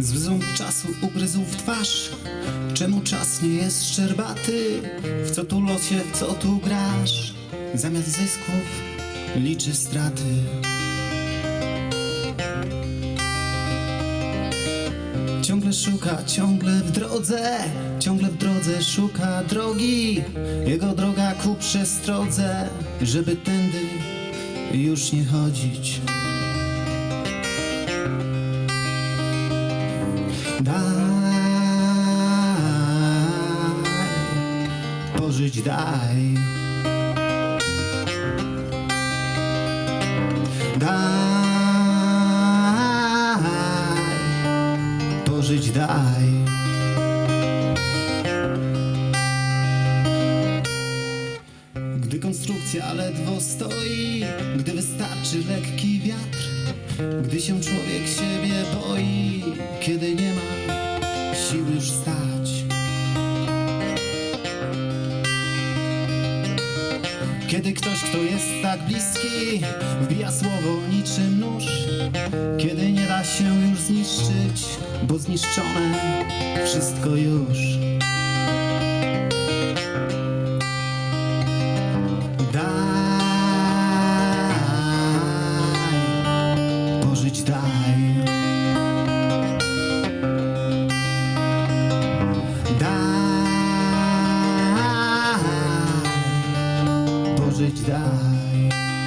Zwząk czasu ugryzł w twarz. Czemu czas nie jest szczerbaty? W co tu losie, w co tu grasz? Zamiast zysków liczy straty. Ciągle szuka, ciągle w drodze. Ciągle w drodze szuka drogi. Jego droga ku przestrodze. Żeby tędy już nie chodzić Daj, pożyć daj. Daj, pożyć daj. Gdy konstrukcja ledwo stoi, gdy wystarczy lekki wiatr, gdy się człowiek siebie boi, kiedy nie Kiedy ktoś, kto jest tak bliski, wbija słowo niczym nóż, kiedy nie da się już zniszczyć, bo zniszczone wszystko już. Pożyć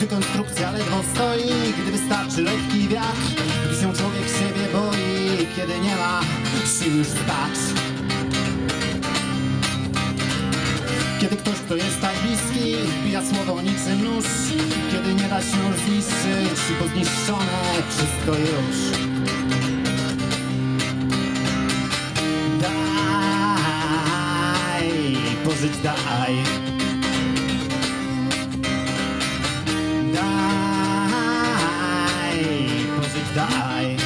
Gdy konstrukcja ledwo stoi, gdy wystarczy lekki wiatr. Gdy się człowiek siebie boi, kiedy nie ma sił już stać Kiedy ktoś, kto jest tak bliski, wbija słowo niczym nóż Kiedy nie da się już zniszczyć, bo zniszczone wszystko już. Daj, pożyć daj pożyć daj.